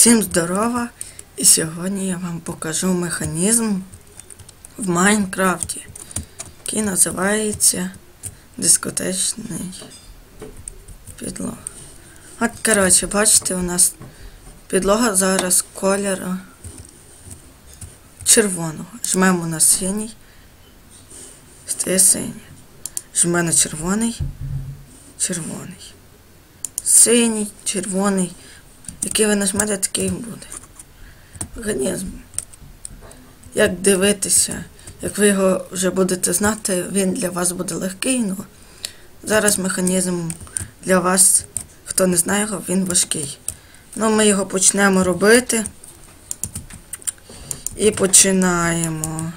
Всім здорова! І сьогодні я вам покажу механізм в Майнкрафті, який називається дискотечний підлога. От, коротше, бачите, у нас підлога зараз кольору червоного. Жмемо на синій, стає синій. Жмемо на червоний, червоний. Синій, червоний. Який ви нажмете, такий буде. Механізм. Як дивитися, як ви його вже будете знати, він для вас буде легкий, ну зараз механізм для вас, хто не знає його, він важкий. Ну, ми його почнемо робити. І починаємо.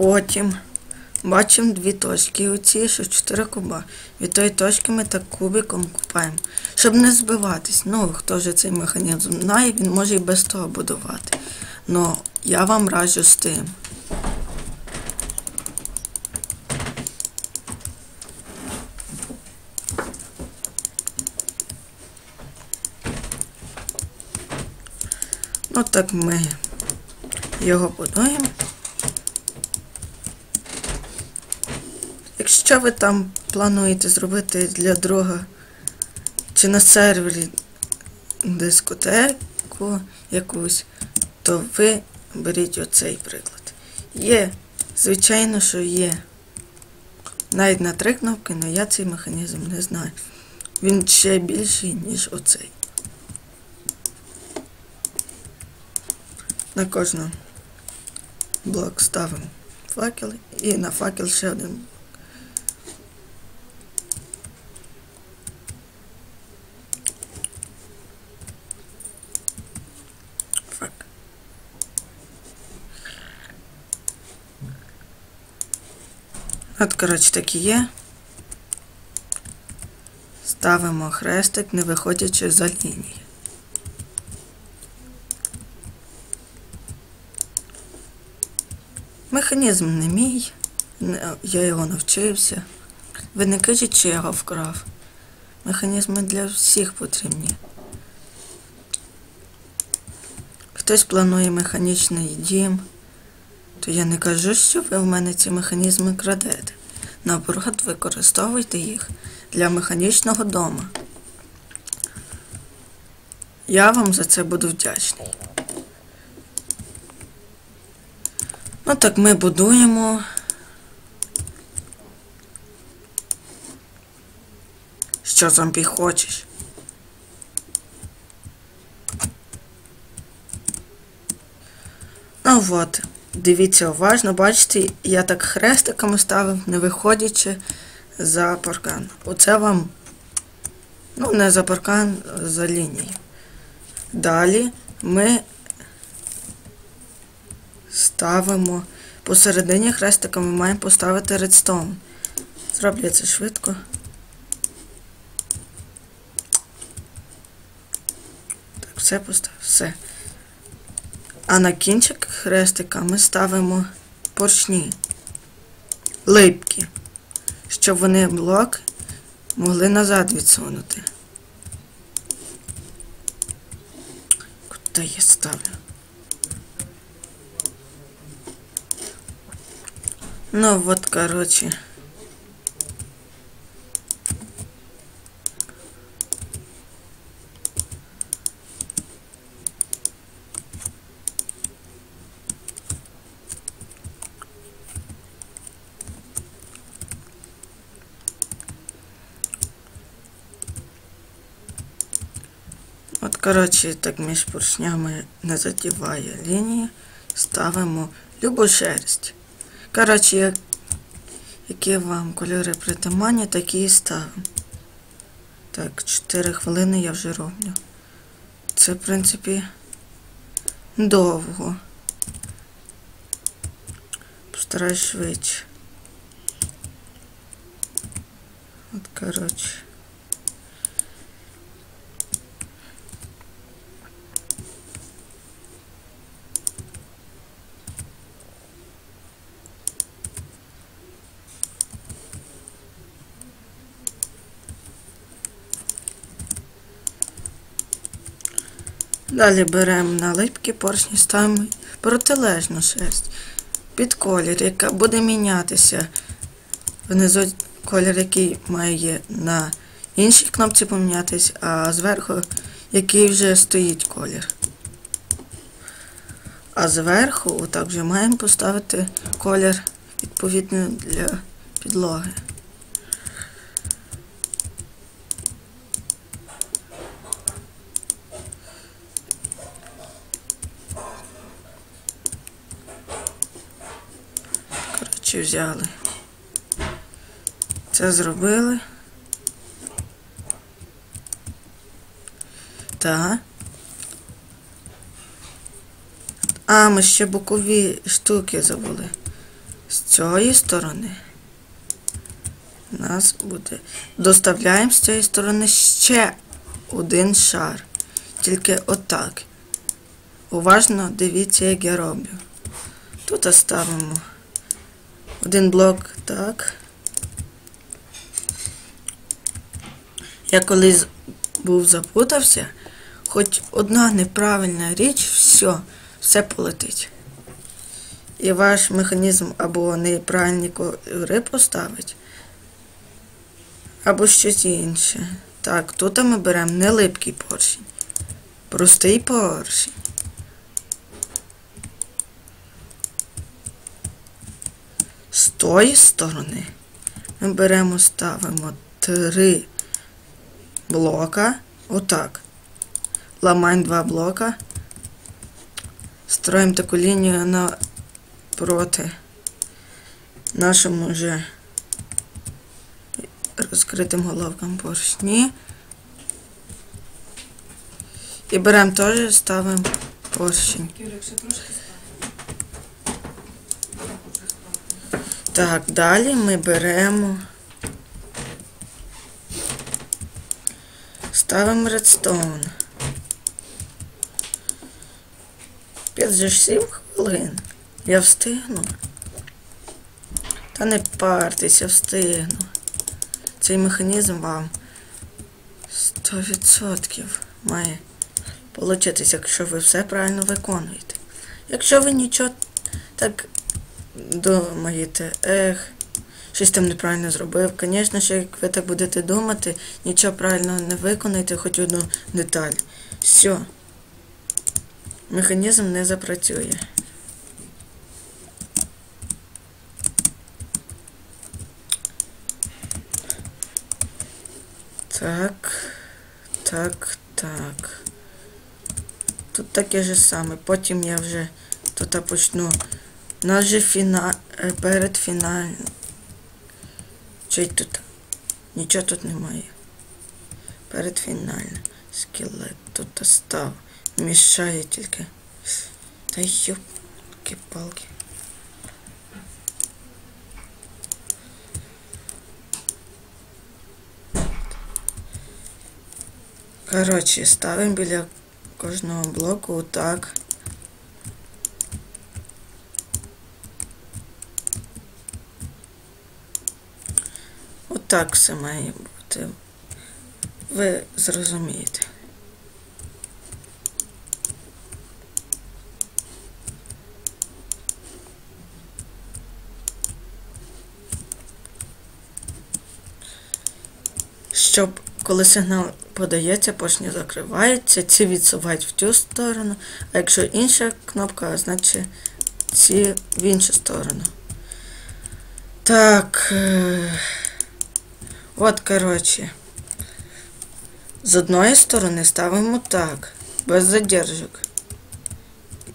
Потім бачимо дві точки. Оці, що 4 куба. Від тої точки ми так кубиком купаємо. Щоб не збиватись. Ну, хто вже цей механізм знає, він може і без того будувати. Ну, я вам раджу з тим. Ну так ми його будуємо. Якщо ви там плануєте зробити для друга чи на сервері дискотеку якусь, то ви беріть оцей приклад. Є, звичайно, що є. Навіть на три кнопки, але я цей механізм не знаю. Він ще більший, ніж оцей. На кожну блок ставимо факел і на факел ще один. От, коротше, так і є. Ставимо хрестик, не виходячи за лінії. Механізм не мій, я його навчився. Ви не кажіть, чи я його вкрав. Механізми для всіх потрібні. Хтось планує механічний дім, то я не кажу, що ви в мене ці механізми крадете. Наоборот, використовуйте їх для механічного дому. Я вам за це буду вдячний. Ну так ми будуємо. Що зомбі хочеш? Ну от, дивіться уважно, бачите, я так хрестиками ставив, не виходячи за паркан. Оце вам, ну, не за паркан, за лінію. Далі ми ставимо посередині хрестика ми маємо поставити редстоун. Зроблю це швидко. Так, все поставив, все. А на кінчик хрестика ми ставимо поршні, липкі, щоб вони блок могли назад відсунути. Куди я ставлю? Ну вот, короче. Коротше, так між поршнями не задіває лінії, ставимо любу шерсть. Коротше, як, які вам кольори притаманні, такі і ставимо. Так, 4 хвилини я вже роблю. Це, в принципі, довго. Постараюсь швидше. От, коротше. Далі беремо на липкі поршні, ставимо протилежну шерсть під колір, яка буде мінятися. Внизу колір, який має на іншій кнопці помінятись, а зверху який вже стоїть колір. А зверху отак маємо поставити колір відповідно для підлоги. Коротше, взяли. Це зробили. Так. А, ми ще бокові штуки забули. З цієї сторони у нас буде. Доставляємо з цієї сторони ще один шар. Тільки отак. Уважно дивіться, як я роблю. Тут ставимо один блок так. Я колись був запутався, хоч одна неправильна річ, все, все полетить. І ваш механізм або неправильні кольори поставить, або щось інше. Так, тут ми беремо не липкий поршень, простий поршень. З тої сторони ми беремо, ставимо три блока. Отак. Ламаємо два блока. Строїмо таку лінію напроти нашому вже розкритим головкам поршні. І беремо теж, ставимо поршень. Так, далі ми беремо. Ставимо редстоун. 57 хвилин. Я встигну. Та не партеся, встигну. Цей механізм вам 100% має получитися, якщо ви все правильно виконуєте. Якщо ви нічого так думаєте, ех, щось там неправильно зробив. Звісно, що як ви так будете думати, нічого правильно не виконаєте, хоч одну деталь. Все. Механізм не запрацює. Так, так, так. Тут таке ж саме. Потім я вже тут почну. Нас же фіна... перед фінальним. Чи тут? Нічого тут немає. Перед фінальним. Скелет тут став. Мішає тільки. Та йопки палки. Коротше, ставимо біля кожного блоку отак. Отак все має бути. Ви зрозумієте. Щоб коли сигнал подається, поршні закриваються, ці відсувають в цю сторону, а якщо інша кнопка, значить ці в іншу сторону. Так. От, коротше. З одної сторони ставимо так, без задержок.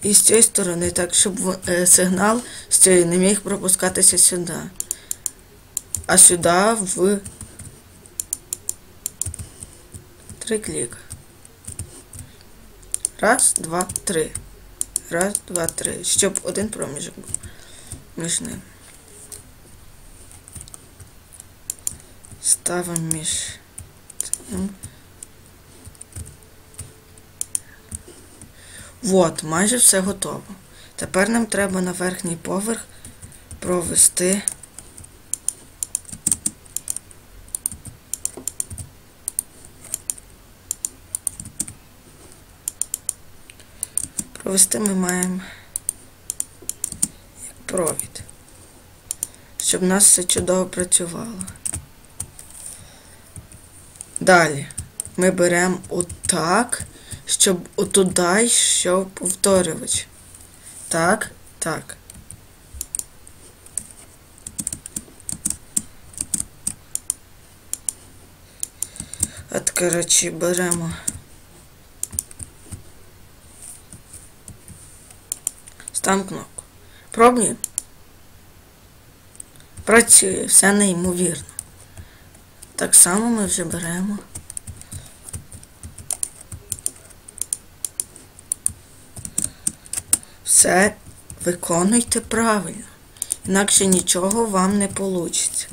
І з цієї сторони так, щоб е, сигнал з цієї не міг пропускатися сюди. А сюди в Три кліка. Раз, два, три. Раз, два, три. Щоб один проміжок був між ним. Ставимо між цим. Вот, майже все готово. Тепер нам треба на верхній поверх провести Провести ми маємо як провід. Щоб у нас все чудово працювало. Далі ми беремо отак, щоб отуди йшов повторювач. Так, так. От, коротше, беремо. Ставимо кнопку. Пробуємо. Працює, все неймовірно. Так само ми вже беремо. Все виконуйте правильно. Інакше нічого вам не вийде.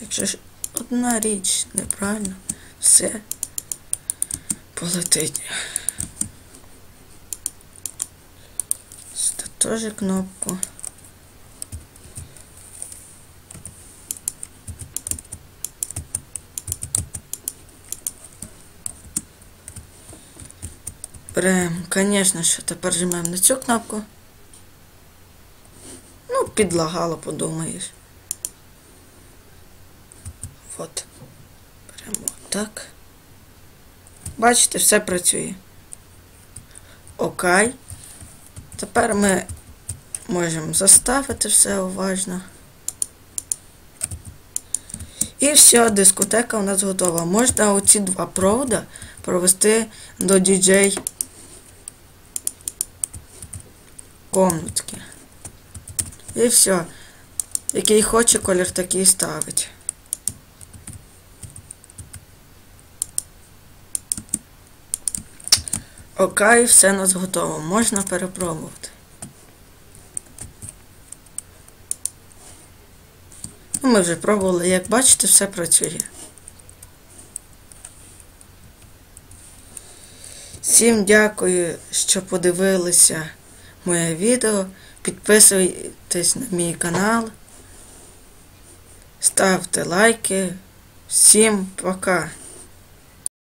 Якщо ж одна річ неправильно, все полетить. Теж кнопку. Берем, звісно, що тепер жмемо на цю кнопку. Ну, підлагало, подумаєш. От. Беремо так. Бачите, все працює. Окей. Тепер ми можемо заставити все уважно. І все, дискотека у нас готова. Можна оці два провода провести до DJ комнатки. І все. Який хоче колір, такий ставить. Окей, все у нас готово. Можна перепробувати. Ну, ми вже пробували, як бачите, все працює. Всім дякую, що подивилися моє відео. Підписуйтесь на мій канал. Ставте лайки. Всім пока!